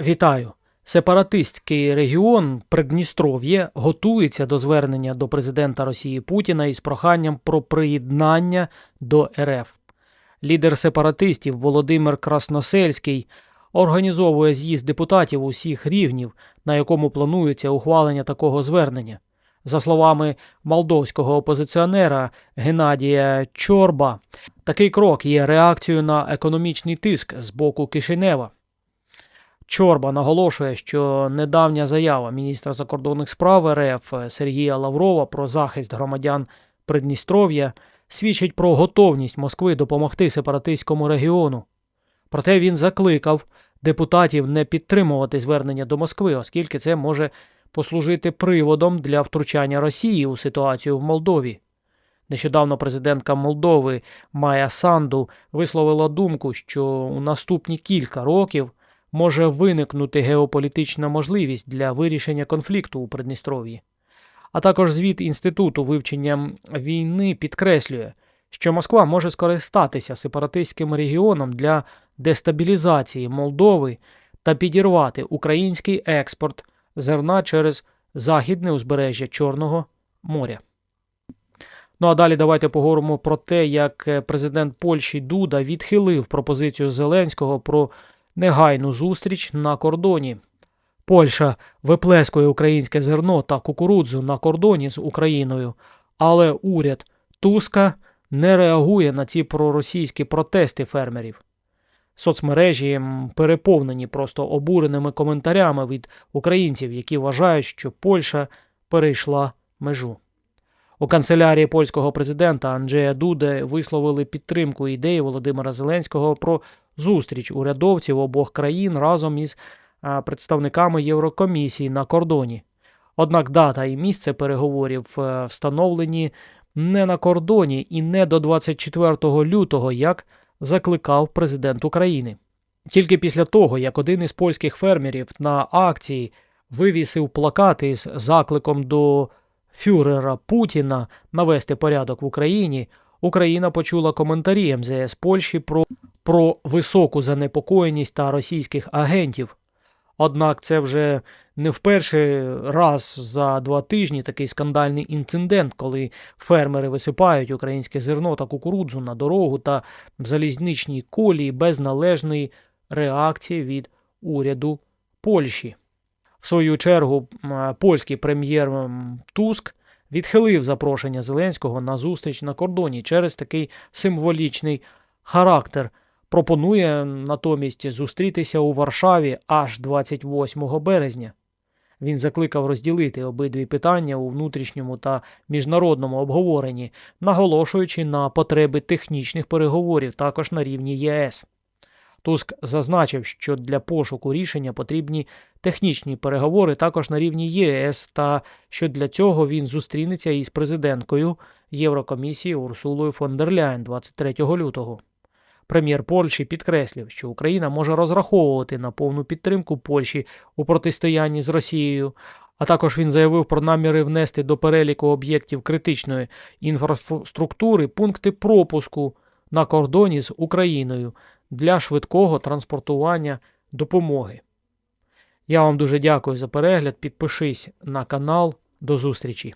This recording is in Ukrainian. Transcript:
Вітаю! Сепаратистський регіон Придністров'я готується до звернення до президента Росії Путіна із проханням про приєднання до РФ. Лідер сепаратистів Володимир Красносельський організовує з'їзд депутатів усіх рівнів, на якому планується ухвалення такого звернення. За словами молдовського опозиціонера Геннадія Чорба, такий крок є реакцією на економічний тиск з боку Кишинева. Чорба наголошує, що недавня заява міністра закордонних справ РФ Сергія Лаврова про захист громадян Придністров'я свідчить про готовність Москви допомогти сепаратистському регіону. Проте він закликав депутатів не підтримувати звернення до Москви, оскільки це може послужити приводом для втручання Росії у ситуацію в Молдові. Нещодавно президентка Молдови Майя Санду висловила думку, що у наступні кілька років може виникнути геополітична можливість для вирішення конфлікту у Придністров'ї. А також звіт Інституту вивчення війни підкреслює, що Москва може скористатися сепаратистським регіоном для дестабілізації Молдови та підірвати український експорт зерна через західне узбережжя Чорного моря. Ну а далі давайте поговоримо про те, як е, президент Польщі Дуда відхилив пропозицію Зеленського про негайну зустріч на кордоні. Польща виплескує українське зерно та кукурудзу на кордоні з Україною, але уряд Туска не реагує на ці проросійські протести фермерів. Соцмережі переповнені просто обуреними коментарями від українців, які вважають, що Польща перейшла межу. У канцелярії польського президента Анджея Дуде висловили підтримку ідеї Володимира Зеленського про зустріч урядовців обох країн разом із представниками Єврокомісії на кордоні. Однак дата і місце переговорів е, встановлені не на кордоні і не до 24 лютого, як закликав президент України. Тільки після того, як один із польських фермерів на акції вивісив плакати з закликом до фюрера Путіна навести порядок в Україні, Україна почула коментарі МЗС Польщі про, про високу занепокоєність та російських агентів. Однак це вже не в перший раз за два тижні такий скандальний інцидент, коли фермери висипають українське зерно та кукурудзу на дорогу та в залізничній колії без належної реакції від уряду Польщі. Свою чергу, польський прем'єр Туск відхилив запрошення Зеленського на зустріч на кордоні через такий символічний характер. Пропонує натомість зустрітися у Варшаві аж 28 березня. Він закликав розділити обидві питання у внутрішньому та міжнародному обговоренні, наголошуючи на потреби технічних переговорів також на рівні ЄС. Туск зазначив, що для пошуку рішення потрібні технічні переговори також на рівні ЄС, та що для цього він зустрінеться із президенткою Єврокомісії Урсулою фон дер Ляєн 23 лютого. Прем'єр Польщі підкреслив, що Україна може розраховувати на повну підтримку Польщі у протистоянні з Росією. А також він заявив про наміри внести до переліку об'єктів критичної інфраструктури пункти пропуску на кордоні з Україною для швидкого транспортування допомоги. Я вам дуже дякую за перегляд. Підпишись на канал. До зустрічі!